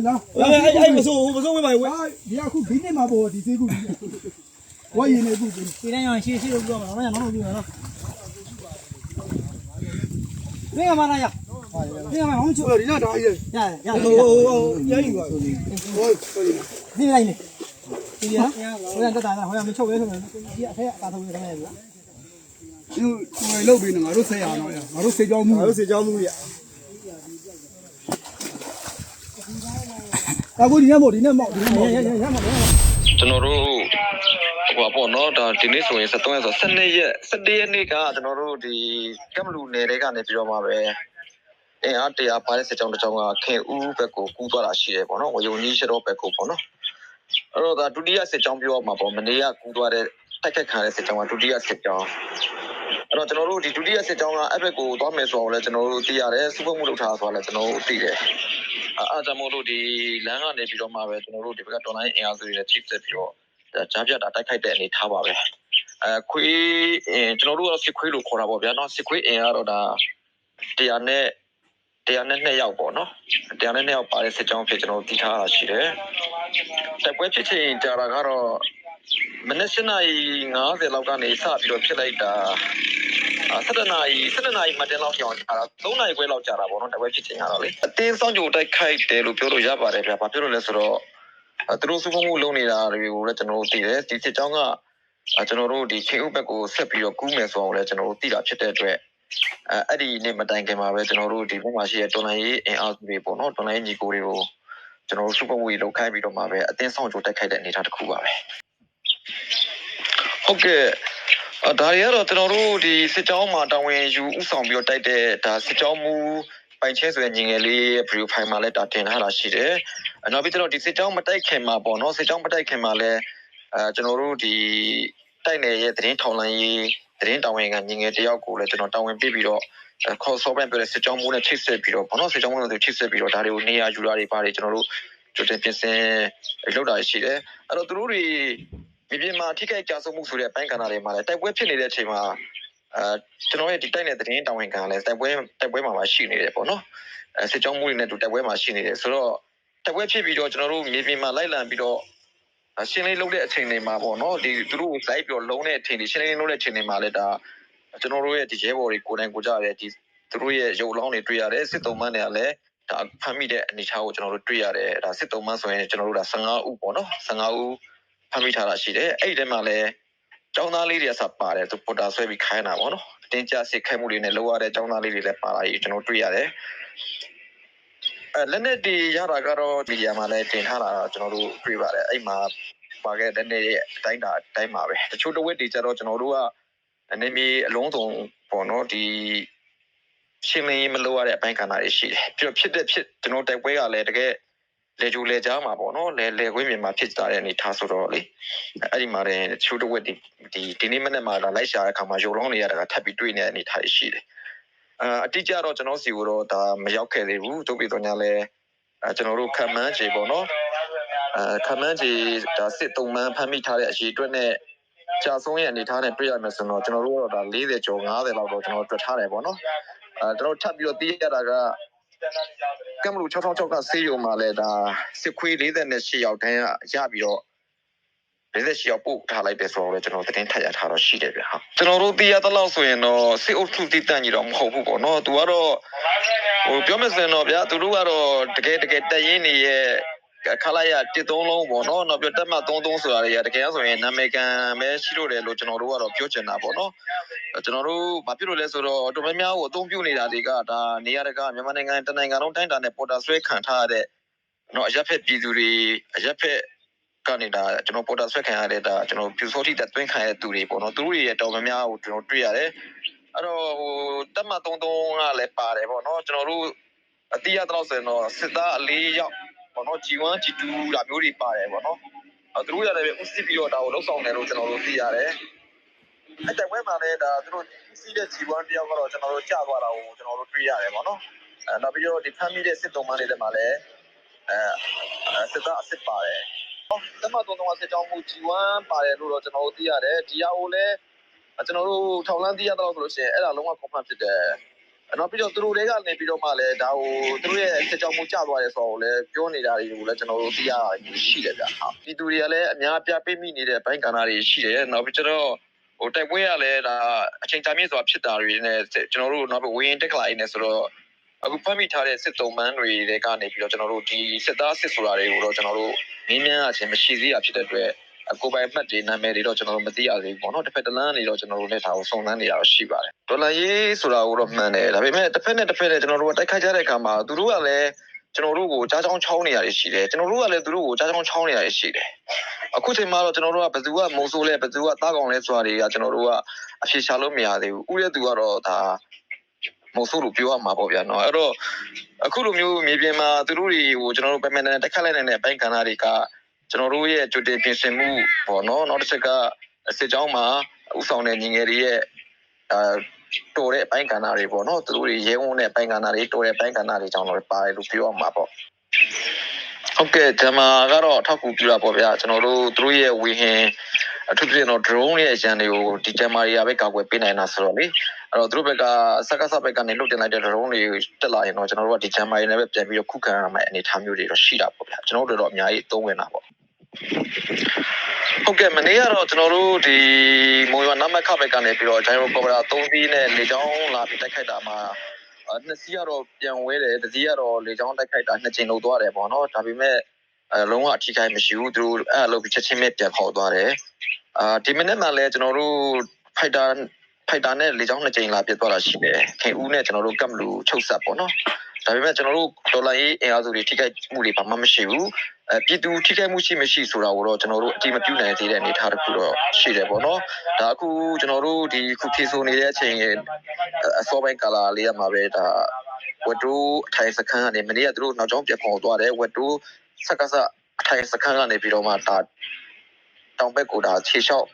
မယ်လားအဲ့အဲ့အဲ့မစိုးမစိုးဝေးပါဝေးဟာဒီအခုဒီနေ့မှာပေါ်ဒီသေးကူဝါရင်နေဘူးပြီဒီတိုင်းရောရှေ့ရှေ့လို့ပြောမှာတော့နောက်တော့ပြောမှာနော်နေကမလာရနေကမအောင်ချူဟိုဒီနောက်ဒါကြီးရရရဟိုဟိုဟိုရည်ပါဟိုဟိုနေလိုက်နေဒီရဟိုရတက်တာဟိုရမချုပ်ရဲဆိုတော့ဒီအထက်အသာထုတ်ရတယ်ဗျာဒီဟိုလုတ်ပြီးနေငါတို့ဆက်ရအောင်ငါတို့စေကြောင်းမှုငါတို့စေချောင်းမှုရ အခုဒီနေ့မို့ဒီနေ့မောက်ဒီနေ့မောက်ရရရမှာလေကျွန်တော်တို့ဟိုပေါ့နော်ဒါဒီနေ့ဆိုရင်73ရက်ဆို12ရက်17ရက်နေ့ကကျွန်တော်တို့ဒီကမ်လူနယ်တွေကနေပြီးတော့မှပဲအင်အားတရားပါတဲ့စစ်ကြောင်းတစ်ကြောင်းကခင်ဦးဘက်ကိုကူးသွားတာရှိတယ်ပေါ့နော်ဝယုံကြီးရှတော့ဘက်ကိုပေါ့နော်အဲ့တော့ဒါဒုတိယစစ်ကြောင်းပြောမှာပေါ့မနေ့ကကူးသွားတဲ့တိုက်ခတ်ခံရတဲ့စစ်ကြောင်းကဒုတိယစစ်ကြောင်း အဲ့တော့ကျွန်တော်တို့ဒီဒုတိယစစ်ကြောင်းကအဲ့ဘက်ကိုသွားမယ်ဆိုတော့လည်းကျွန်တော်တို့သိရတယ်စုဖွဲ့မှုလုပ်ထားဆိုတော့လည်းကျွန်တော်တို့သိတယ်အားကြောင့်မို့လို့ဒီလမ်းကနေပြီးတော့မှပဲကျွန်တော်တို့ဒီဘက်က online အင်အားစုတွေနဲ့ချိတ်ဆက်ပြီးတော့ကြားပြတာတိုက်ခိုက်တဲ့အနေထားပါပဲအဲခွေးကျွန်တော်တို့ကတော့စစ်ခွေးလို့ခေါ်တာပေါ့ဗျာနော်စစ်ခွေးအင်အားတော့ဒါတရားနဲ့တရားနဲ့နှစ်ယောက်ပေါ့နော်တရားနဲ့နှစ်ယောက်ပါတဲ့စစ်ကြောင်းဖြစ်ကျွန်တော်တို့တည်ထားတာရှိတယ်တက်ပွဲဖြစ်ချိန်ကြာတာကတော့မနက်7:50လောက်ကနေစပြီးတော့ဖြစ်လိုက်တာ 7နာရီ7နာရီမှတင်လောက်ပြောင်းကြာတာ3နာရီခွဲလောက်ကြာတာပေါ့နော်တက်ပွဲဖြစ်ချိန်ကတော့လေအတင်းဆောင်ကြိုတိုက်ခိုက်တယ်လို့ပြောလို့ရပါတယ်ဗျာဘာဖြစ်လို့လဲဆိုတော့အဲသူတို့စုဖုံမှုလုပ်နေတာတွေကိုလည်းကျွန်တော်တို့သိတယ်ဒီစစ်ကြောင်းကအဲကျွန်တော်တို့ဒီခေဥဘက်ကိုဆက်ပြီးတော့ကူးမယ်ဆိုအောင်လည်းကျွန်တော်တို့သိတာဖြစ်တဲ့အတွက်အဲအဲ့ဒီနေ့မတိုင်ခင်မှာပဲကျွန်တော်တို့ဒီဘက်မှာရှိတဲ့တော်လိုင်းရေးအင်အားစုတွေပေါ့နော်တော်လိုင်းရေးညီကိုတွေကိုကျွန်တော်တို့စုဖုံမှုတွေလုပ်ခိုင်းပြီးတော့မှပဲအတင်းဆောင်ကြိုတက်ခိုက်တဲ့အနေအထားတစ်ခုပါပဲဟုတ်ကဲ့အ ဒါရီကတော့ကျွန်တော်တို့ဒီစစ်ကြောင်းမှာတာဝန်ယူဥဆောင်ပြီးတော့တိုက်တဲ့ဒါစစ်ကြောင်းမူပိုင်ချဲဆိုတဲ့ညီငယ်လေးရဲ့ view file မှာလည်းတာတင်ထားတာရှိတယ်။နောက်ပြီးတော့ဒီစစ်ကြောင်းမတိုက်ခင်မှာပေါ့နော်စစ်ကြောင်းမတိုက်ခင်မှာလည်းအဲကျွန်တော်တို့ဒီတိုက်နယ်ရဲ့သတင်းထောင်လိုင်းရေးသတင်းတောင်ဝင်ကညီငယ်တယောက်ကိုလည်းကျွန်တော်တာဝန်ပေးပြီးတော့ခေါ်ဆော့ပြန်ပြတဲ့စစ်ကြောင်းမိုးနဲ့ချိတ်ဆက်ပြီးတော့ဘောနော်စစ်ကြောင်းမိုးနဲ့ချိတ်ဆက်ပြီးတော့ဒါတွေကိုနေရာယူတာတွေပါတယ်ကျွန်တော်တို့ကြိုတင်ပြင်ဆင်လုပ်တာရှိတယ်အဲ့တော့သူတို့တွေ မြေပြင်မှာထိခိုက်ကြဆုံးမှုဆိုတဲ့အပိုင်းကဏ္ဍတွေမှာလည်းတိုက်ပွဲဖြစ်နေတဲ့အချိန်မှာအဲကျွန်တော်ရဲ့ဒီတိုက်နယ်သတင်းတောင်ဝင်ကလည်းတိုက်ပွဲတိုက်ပွဲမှာမှရှိနေတယ်ပေါ့နော်အဲစစ်ကြောင်းမိုးတွေနဲ့တူတိုက်ပွဲမှာရှိနေတယ်ဆိုတော့တိုက်ပွဲဖြစ်ပြီးတော့ကျွန်တော်တို့မြေပြင်မှာလိုက်လံပြီးတော့အရှင်းလေးလုံးတဲ့အချိန်တွေမှာပေါ့နော်ဒီသူတို့ကိုလိုက်ပြီးတော့လုံးတဲ့အချိန်တွေရှင်းလေးလုံးတဲ့အချိန်တွေမှာလည်းဒါကျွန်တော်တို့ရဲ့ဒီရဲဘော်တွေကိုယ်တိုင်ကိုကြရတယ်ဒီသူတို့ရဲ့ရုပ်လောင်းတွေတွေ့ရတယ်စစ်တုံးမန်းတွေကလည်းဒါဖမ်းမိတဲ့အနေအထားကိုကျွန်တော်တို့တွေ့ရတယ်ဒါစစ်တုံးမန်းဆိုရင်ကျွန်တော်တို့ဒါ15ဦးပေါ့နော်15ဦး ဖမ်းမိထားတာရှိတယ်အဲ့ဒီထဲမှာလည်းကျောင်းသားလေးတွေကစပါတယ်သူပေါ်တာဆွဲပြီးခိုင်းတာပေါ့နော်အတင်းကြစစ်ခိုင်းမှုတွေနဲ့လောက်ရတဲ့ကျောင်းသားလေးတွေလည်းပါလာကြီးကျွန်တော်တွေ့ရတယ်အဲလက်နဲ့ဒီရတာကတော့မီဒီယာမှာလည်းတင်ထားတာတော့ကျွန်တော်တို့တွေ့ပါတယ်အဲ့မှာပါခဲ့တဲ့နေ့ရဲ့အတိုင်းတာအတိုင်းပါပဲတချို့တဝက်တွေကျတော့ကျွန်တော်တို့ကအနေမီအလုံးစုံပေါ့နော်ဒီရှင်းလင်းရေးမလုပ်ရတဲ့အပိုင်းကဏ္ဍတွေရှိတယ်ပြီးတော့ဖြစ်တဲ့ဖြစ်ကျွန်တော်တိုက်ပွဲကလည်းတကယ် လေဂျူလေကြားမှာပေါ့နော်လေလေခွေးမြေမှာဖြစ်ကြတဲ့အနေထားဆိုတော့လေအဲ့ဒီမှာလည်းတချို့တဝက်ဒီဒီဒီနေ့မနေ့မှာလာလိုက်ရှာတဲ့အခါမှာရုံလောင်းနေရတာကထပ်ပြီးတွေ့နေတဲ့အနေထားတွေရှိတယ်အာအတိအကျတော့ကျွန်တော်စီကိုတော့ဒါမရောက်ခဲ့သေးဘူးတို့ပြီးတော့ညာလဲအဲကျွန်တော်တို့ခံမှန်းခြေပေါ့နော်အဲခမန်းကြီးဒါစစ်တုံးမှန်းဖမ်းမိထားတဲ့အရေးအတွက်နဲ့ကြာဆုံးရဲ့အနေထားနဲ့တွေ့ရမယ်ဆိုတော့ကျွန်တော်တို့ကတော့ဒါ40ကျော်50လောက်တော့ကျွန်တော်တို့တွက်ထားတယ်ပေါ့နော်အဲကျွန်တော်ထပ်ပြီးတော့သိရတာက ကမ်ဘလူ6006ကဆေးရုံမှာလဲဒါစစ်ခွေး48ယောက်တန်းရပြီးတော့48ယောက်ပို့ထားလိုက်တယ်ဆိုတော့လေကျွန်တော်သတင်းထပ်ရထားတော့ရှိတယ်ဗျဟာကျွန်တော်တို့သိရတဲ့လောက်ဆိုရင်တော့စစ်အုပ်စုတည်တန့်ကြီးတော့မဟုတ်ဘူးပေါ့နော်သူကတော့ဟိုပြောမယ်ဆိုရင်တော့ဗျာသူတို့ကတော့တကယ်တကယ်တက်ရင်နေရဲ့ခလာရတစ်သုံးလုံးပေါ့နော်နောက်ပြတက်မှ33ဆိုတာတွေကတကယ်ဆိုရင်နာမည်ကန်ပဲရှိလို့တယ်လို့ကျွန်တော်တို့ကတော့ပြောချင်တာပေါ့နော် ကျွန်တော်တို့ဘာဖြစ်လို့လဲဆိုတော့တော်တော်များများကိုအသုံးပြုနေတာတွေကဒါနေရာတကာမြန်မာနိုင်ငံတနိုင်ငံလုံးတိုင်းတာနဲ့ပေါ်တာဆွဲခံထားရတဲ့နော်အရက်ဖက်ပြည်သူတွေအရက်ဖက်ကနေဒါကျွန်တော်ပေါ်တာဆွဲခံရတဲ့ဒါကျွန်တော်ပြူစောတိတက်သွင်းခံရတဲ့သူတွေပေါ့နော်သူတို့တွေရဲ့တော်များများကိုကျွန်တော်တွေ့ရတယ်အဲ့တော့ဟိုတက်မှ33ကလည်းပါတယ်ပေါ့နော်ကျွန်တော်တို့အတိအတော့ဆိုရင်တော့စစ်သားအလေးယောက်ပေါ့နော် G1 G2 ဒါမျိုးတွေပါတယ်ပေါ့နော်အဲသူတို့ရတယ်ပဲဥစစ်ပြီးတော့ဒါကိုလှုပ်ဆောင်တယ်လို့ကျွန်တော်တို့သိရတယ် အဲ့တိုင်ဝဲမှာလည်းဒါသူတို့စီးတဲ့ G1 တယောက်ကတော့ကျွန်တော်တို့ကြာသွားတာကိုကျွန်တော်တို့တွေ့ရတယ်ပေါ့နော်အဲနောက်ပြီးတော့ဒီဖမ်းမိတဲ့စစ်တုံးမတွေထဲမှာလည်းအဲစစ်သားအစ်စ်ပါတယ်တမတော်တော်စစ်ကြောင်းမှု G1 ပါတယ်လို့တော့ကျွန်တော်တို့သိရတယ်ဒီဟာကိုလည်းကျွန်တော်တို့ထောင်လန်းသိရတော့ဆိုလို့ရှိရင်အဲ့ဒါလုံးဝ confirm ဖြစ်တယ်နောက်ပြီးတော့သူတို့တွေကနေပြီးတော့မှလည်းဒါဟိုသူတို့ရဲ့စစ်ကြောင်းမှုကျသွားတယ်ဆိုတော့လည်းပြောနေတာတွေကိုလည်းကျွန်တော်တို့သိရတာရှိတယ်ဗျဟုတ်ဒီသူတွေကလည်းအများအပြားပြိမိနေတဲ့ဘိုင်းကဏ္ဍတွေရှိတယ်နောက်ပြီးတော့ ဟိုတိုက်ပွဲရလဲဒါအချိန်ကြာမြင့်စွာဖြစ်တာတွေနဲ့ကျွန်တော်တို့နောက်ပြီးဝင်းတက်ခလာရင်းနဲ့ဆိုတော့အခုဖတ်မိထားတဲ့စစ်တုံးမန်းတွေတွေကနေပြီးတော့ကျွန်တော်တို့ဒီစစ်သားစစ်ဆိုတာတွေကိုတော့ကျွန်တော်တို့ငင်းမြန်းအချင်းမရှိသေးတာဖြစ်တဲ့အတွက်အကိုပိုင်မှတ်တွေနာမည်တွေတော့ကျွန်တော်တို့မသိရသေးဘူးပေါ့နော်တစ်ဖက်တစ်လမ်းနေတော့ကျွန်တော်တို့လည်းဒါကိုစုံစမ်းနေတာတော့ရှိပါတယ်ဒေါ်လာရေးဆိုတာကိုတော့မှန်တယ်ဒါပေမဲ့တစ်ဖက်နဲ့တစ်ဖက်နဲ့ကျွန်တော်တို့ကတိုက်ခိုက်ကြတဲ့အခါမှာသူတို့ကလည်းကျွန်တော်တို့ကိုကြားချောင်းချောင်းနေရတယ်ရှိတယ်ကျွန်တော်တို့ကလည်းသူတို့ကိုကြားချောင်းချောင်းနေရတယ်ရှိတယ် အခုချိန်မှာတော့ကျွန်တော်တို့ကဘယ်သူကမုံဆိုးလဲဘယ်သူကတားကောင်လဲဆိုတာတွေကကျွန်တော်တို့ကအဖြေရှာလို့မရသေးဘူးဥရဲ့သူကတော့ဒါမုံဆိုးလို့ပြောရမှာပေါ့ဗျာနော်အဲ့တော့အခုလိုမျိုးမြေပြင်မှာသူတို့တွေကိုကျွန်တော်တို့ပမန်တန်တက်ခတ်လိုက်နိုင်တဲ့အပိုင်းကဏ္ဍတွေကကျွန်တော်တို့ရဲ့ကြိုတင်ပြင်ဆင်မှုပေါ့နော်နောက်တစ်ချက်ကစစ်ကြောင်းမှာဥဆောင်တဲ့ညီငယ်တွေရဲ့အာတော်တဲ့အပိုင်းကဏ္ဍတွေပေါ့နော်သူတို့တွေရဲဝန်းတဲ့အပိုင်းကဏ္ဍတွေတော်တဲ့အပိုင်းကဏ္ဍတွေကြောင့်တော့ပါတယ်လို့ပြောရမှာပေါ့ ဟုတ်ကဲ့ဓမ္မကတော့အထောက်အကူပြုတာပေါ့ဗျာကျွန်တော်တို့သူတို့ရဲ့ဝေဟင်အထူးသဖြင့်တော့ drone ရဲ့အရန်တွေကိုဒီဓမ္မတွေကပဲကာကွယ်ပေးနိုင်တာဆိုတော့လေအဲ့တော့သူတို့ဘက်ကစက္ကစဘက်ကနေလုတ်တင်လိုက်တဲ့ drone တွေတက်လာရင်တော့ကျွန်တော်တို့ကဒီဓမ္မတွေနဲ့ပဲပြန်ပြီးတော့ခုခံရမယ့်အနေအထားမျိုးတွေတော့ရှိတာပေါ့ဗျာကျွန်တော်တို့တော့အများကြီးသုံးဝင်တာပေါ့ဟုတ်ကဲ့မနေ့ကတော့ကျွန်တော်တို့ဒီမုံရွာနမခဘက်ကနေပြီးတော့ဂျိုင်ရိုကော်ဗရာ3စီးနဲ့လေကြောင်းလာပြီးတိုက်ခိုက်တာမှာအဲ နှစ်စီးကတော့ပြန်ဝဲတယ်တစ်စီးကတော့လေကြောင်းတိုက်ခိုက်တာနှစ်ကြိမ်လို့သွားတယ်ပေါ့နော်ဒါပေမဲ့အဲလုံးဝအထီးခိုင်းမရှိဘူးသူတို့အဲ့လိုပြီးချက်ချင်းပဲပြန်ခေါ်သွားတယ်အာဒီမိနစ်မှလည်းကျွန်တော်တို့ဖိုက်တာဖိုက်တာနဲ့လေကြောင်းနှစ်ကြိမ်လာပြတ်သွားတာရှိတယ်ခင်ဦးနဲ့ကျွန်တော်တို့ကပ်မလူချုပ်ဆက်ပေါ့နော် ဒါပေမဲ့ကျွန်တော်တို့ဒေါ်လာရေးအင်အားစုတွေထိခိုက်မှုတွေဘာမှမရှိဘူးအဲပြည်သူထိခိုက်မှုရှိမရှိဆိုတာကိုတော့ကျွန်တော်တို့အတိမပြုနိုင်သေးတဲ့အနေအထားတစ်ခုတော့ရှိတယ်ပေါ့နော်ဒါအခုကျွန်တော်တို့ဒီခုဖြေဆိုနေတဲ့အချိန်ရဲ့အစောပိုင်းကာလလေးရမှာပဲဒါဝတ်တူအထိုင်စခန်းကနေမနေ့ကသူတို့နောက်ကျောင်းပြန်ခေါ်သွားတယ်ဝတ်တူစက္ကစအထိုင်စခန်းကနေပြီးတော့မှဒါတောင်ဘက်ကိုဒါခြေလျှောက်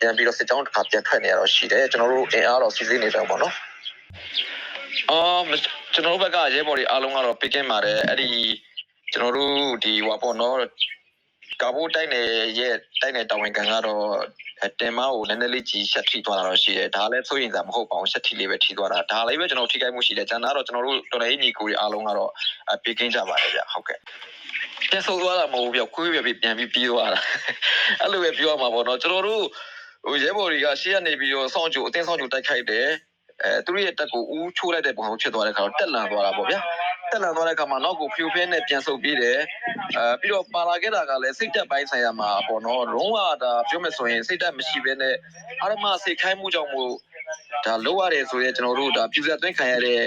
ပြန်ပြီးတော့စစ်ကြောင်းတစ်ခါပြန်ထွက်နေရတော့ရှိတယ်ကျွန်တော်တို့အင်အားတော့စီစဉ်နေတယ်ပေါ့နော် အော်ကျွန်တော်တို့ဘက်ကရဲဘော်တွေအားလုံးကတော့ပြကင်းပါတယ်အဲ့ဒီကျွန်တော်တို့ဒီဟွာပေါ့နော်ကာဘိုတိုက်နယ်ရဲ့တိုက်နယ်တာဝန်ခံကတော့တင်မကိုနည်းနည်းလေးကြီးရှက်ထိသွားတာတော့ရှိတယ်ဒါလည်းစိုးရင်သာမဟုတ်ပါဘူးရှက်ထိလေးပဲထိသွားတာဒါလည်းပဲကျွန်တော်ထိခိုက်မှုရှိတယ်ကျန်တာတော့ကျွန်တော်တို့တော်တော်ကြီးညီကိုတွေအားလုံးကတော့ပြေကင်းကြပါတယ်ဗျဟုတ်ကဲ့ပြန်ဆိုသွားတာမဟုတ်ဘူးဗျခွေးပြပြပြန်ပြီးပြီးသွားတာအဲ့လိုပဲပြောရမှာပေါ့နော်ကျွန်တော်တို့ဟိုရဲဘော်တွေကရှေ့ကနေပြီးတော့စောင့်ကြိုအတင်းစောင့်ကြိုတိုက်ခိုက်တယ် အဲသူတို့ရဲ့တက်ကိုဦးချိုးလိုက်တဲ့ပုံစံဖြစ်သွားတဲ့ခါတော့တက်လန်သွားတာပေါ့ဗျာတက်လာသွားတဲ့အခါမှာနောက်ကိုဖြိုဖဲနဲ့ပြန်ဆုပ်ပြီးတယ်အဲပြီးတော့ပါလာခဲ့တာကလည်းစိတ်တက်ပိုင်းဆိုင်ရာမှာပေါ့နော်လုံးဝဒါပြောမယ်ဆိုရင်စိတ်တက်မရှိဘဲနဲ့အာရမစိတ်ခိုင်းမှုကြောင့်မို့ဒါလောရတယ်ဆိုရင်ကျွန်တော်တို့ဒါပြူစက်သွင်းခံရတဲ့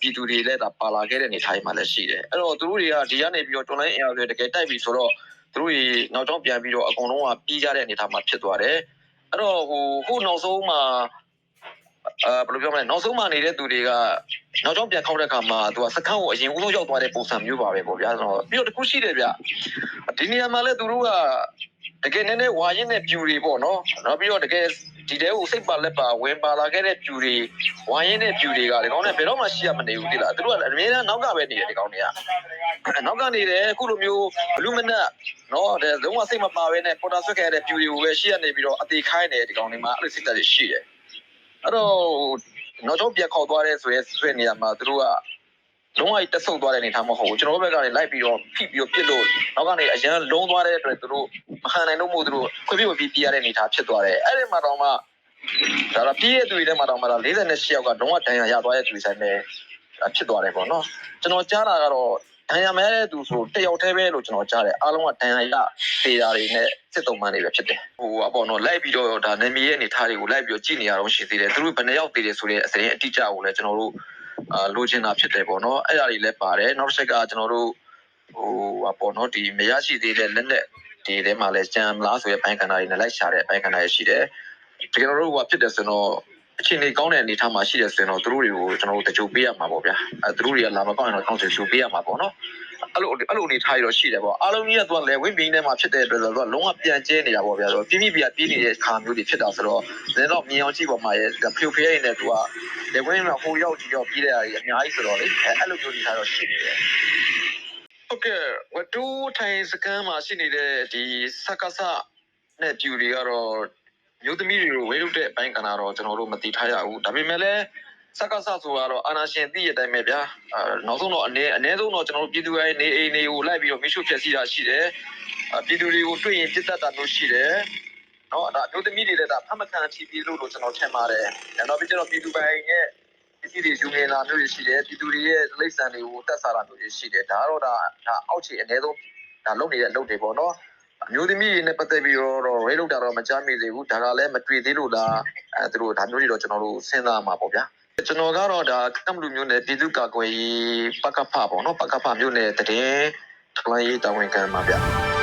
ပြည်သူတွေလည်းဒါပါလာခဲ့တဲ့အနေထားမှာလည်းရှိတယ်အဲ့တော့သူတို့တွေကဒီကနေပြီးတော့တွန်လိုင်းအင်အားတွေတကယ်တိုက်ပြီဆိုတော့သူတို့တွေနောက်တော့ပြန်ပြီးတော့အကုန်လုံးကပြီးကြတဲ့အနေထားမှာဖြစ်သွားတယ်အဲ့တော့ဟိုခုနောက်ဆုံးမှာ အဲဘယ်လိုပြောမလဲနောက်ဆုံးမှနေတဲ့သူတွေကနောက်ကြောင်းပြန်ခောက်တဲ့အခါမှာသူကစခန်းကိုအရင်ဦးဆုံးရောက်သွားတဲ့ပုံစံမျိုးပါပဲပေါ့ဗျာဆိုတော့ပြီးတော့တခုရှိတယ်ဗျဒီနေရာမှာလည်းသူတို့ကတကယ်နည်းနည်းဝါရင်နဲ့ပြူတွေပေါ့နော်နောက်ပြီးတော့တကယ်ဒီတဲကိုစိတ်ပါလက်ပါဝင်ပါလာခဲ့တဲ့ပြူတွေဝါရင်နဲ့ပြူတွေကဒီကောင်းနဲ့ဘယ်တော့မှရှိရမနေဘူးတိလားသူတို့ကအများအားနောက်ကပဲနေတယ်ဒီကောင်းတွေကနောက်ကနေတယ်အခုလိုမျိုးဘလူးမနက်နော်တဲ့လုံးဝစိတ်မပါဘဲနဲ့ပေါ်တာဆွဲခဲ့တဲ့ပြူတွေကိုပဲရှိရနေပြီးတော့အသေးခိုင်းတယ်ဒီကောင်းတွေမှာအဲ့လိုစိတ်ဓာတ်တွေရှိတယ် အဲ့တော့နောက်တော့ပြန်ခေါက်သွားတဲ့ဆိုရဲဆွဲနေရမှာသူတို့ကလုံးဝတက်ဆုပ်သွားတဲ့အနေထားမဟုတ်ဘူးကျွန်တော်တို့ဘက်ကနေလိုက်ပြီးတော့ဖိပြီးတော့ပြစ်လို့နောက်ကနေအရန်လုံးသွားတဲ့အတွက်သူတို့မခံနိုင်လို့မို့သူတို့ခွေပြပြီးပြရတဲ့အနေထားဖြစ်သွားတယ်အဲ့ဒီမှာတော့မှဒါတော့ပြည့်ရဲ့သူတွေထဲမှာတော့မှ48ယောက်ကလုံးဝဒဏ်ရာရသွားတဲ့သူတွေဆိုင်ပဲဖြစ်သွားတယ်ပေါ့နော်ကျွန်တော်ကြားတာကတော့ ဒဏ်ရာမဲတဲ့သူဆိုတယောက်တည်းပဲလို့ကျွန်တော်ကြားတယ်အားလုံးကဒဏ်ရာရသေးတာတွေနဲ့စစ်တုံးမှန်းတွေပဲဖြစ်တယ်ဟိုအပေါ်တော့လိုက်ပြီးတော့ဒါနေမီရဲ့အနေထားတွေကိုလိုက်ပြီးတော့ကြည့်နေရတော့ရှိသေးတယ်သူတို့ဘယ်နှယောက်သေးတယ်ဆိုတဲ့အစရင်အတိအကျကိုလည်းကျွန်တော်တို့အာလိုချင်တာဖြစ်တယ်ပေါ့နော်အဲ့ဒါတွေလည်းပါတယ်နောက်တစ်ချက်ကကျွန်တော်တို့ဟိုအပေါ်တော့ဒီမရရှိသေးတဲ့လက်လက်ဒီထဲမှာလည်းကြံမလားဆိုတဲ့ဘိုင်းကဏ္ဍတွေနဲ့လိုက်ရှာတဲ့ဘိုင်းကဏ္ဍတွေရှိတယ်တကယ်တော့ဟိုဖြစ်တယ်ဆိုတော့ အချိန်ကြီးကောင်းတဲ့အနေအထားမှာရှိတယ်ဆိုရင်တော့သူတို့တွေကိုကျွန်တော်တို့တကြိုပေးရမှာပေါ့ဗျာအဲသူတို့တွေကလာမကောင်းရင်တော့ကောင်းချင်ချိုပေးရမှာပေါ့နော်အဲ့လိုအဲ့လိုအနေထားရတော့ရှိတယ်ပေါ့အားလုံးကြီးကသူကလည်းဝင်းဘင်းထဲမှာဖြစ်တဲ့အတွက်ဆိုတော့လုံးဝပြန်ကျဲနေတာပေါ့ဗျာဆိုတော့ပြင်းပြပြပြေးနေတဲ့ခါမျိုးတွေဖြစ်တာဆိုတော့လည်းတော့မြင်အောင်ကြည့်ပေါ်မှာရဲ့ဖြိုဖျဲနေတဲ့သူကလေဝင်းမှာဟိုရောက်ကြည့်တော့ပြေးတဲ့အားကြီးအများကြီးဆိုတော့လေအဲ့လိုမျိုးတွေထားတော့ရှိနေတယ်ဟုတ်ကဲ့ဝတူထိုင်စကန်မှာရှိနေတဲ့ဒီစက္ကစနဲ့ပြူတွေကတော့ မျိုးသမီးတွေကိုဝေးလုပ်တဲ့အပိုင်းကဏ္ဍတော့ကျွန်တော်တို့မသိထားရဘူးဒါပေမဲ့လည်းစက္ကစဆိုကတော့အာနာရှင်သိရတဲ့အတိုင်းပဲဗျာအာနောက်ဆုံးတော့အနေအနည်းဆုံးတော့ကျွန်တော်တို့ပြည်သူရဲ့နေအိမ်တွေကိုလိုက်ပြီးတော့မိရှုဖျက်ဆီးတာရှိတယ်အာပြည်သူတွေကိုတွေ့ရင်ပြစ်တတ်တာမျိုးရှိတယ်နော်ဒါအမျိုးသမီးတွေလည်းဒါဖမ်းမခံချီပြီးလို့လို့ကျွန်တော်ထင်ပါတယ်နောက်ပြီးကျွန်တော်ပြည်သူပိုင်းရဲ့ပစ္စည်းတွေယူနေတာမျိုးတွေရှိတယ်ပြည်သူတွေရဲ့လိမ့်ဆန်တွေကိုတတ်ဆာတာမျိုးတွေရှိတယ်ဒါကတော့ဒါဒါအောက်ခြေအနည်းဆုံးဒါလုပ်နေတဲ့အလုပ်တွေပေါ့နော် အမျိုးသမီးတွေနဲ့ပတ်သက်ပြီးတော့ရဲလောက်တာတော့မကြားမိသေးဘူးဒါကလည်းမတွေ့သေးလို့လားအဲသူတို့ဒါမျိုးတွေတော့ကျွန်တော်တို့စဉ်းစားမှာပေါ့ဗျာကျွန်တော်ကတော့ဒါကမ်လူမျိုးနဲ့ပြည်သူ့ကာကွယ်ရေးပကဖပေါ့နော်ပကဖမျိုးနဲ့တည်င်းထလိုင်းရေးတာဝန်ခံပါဗျာ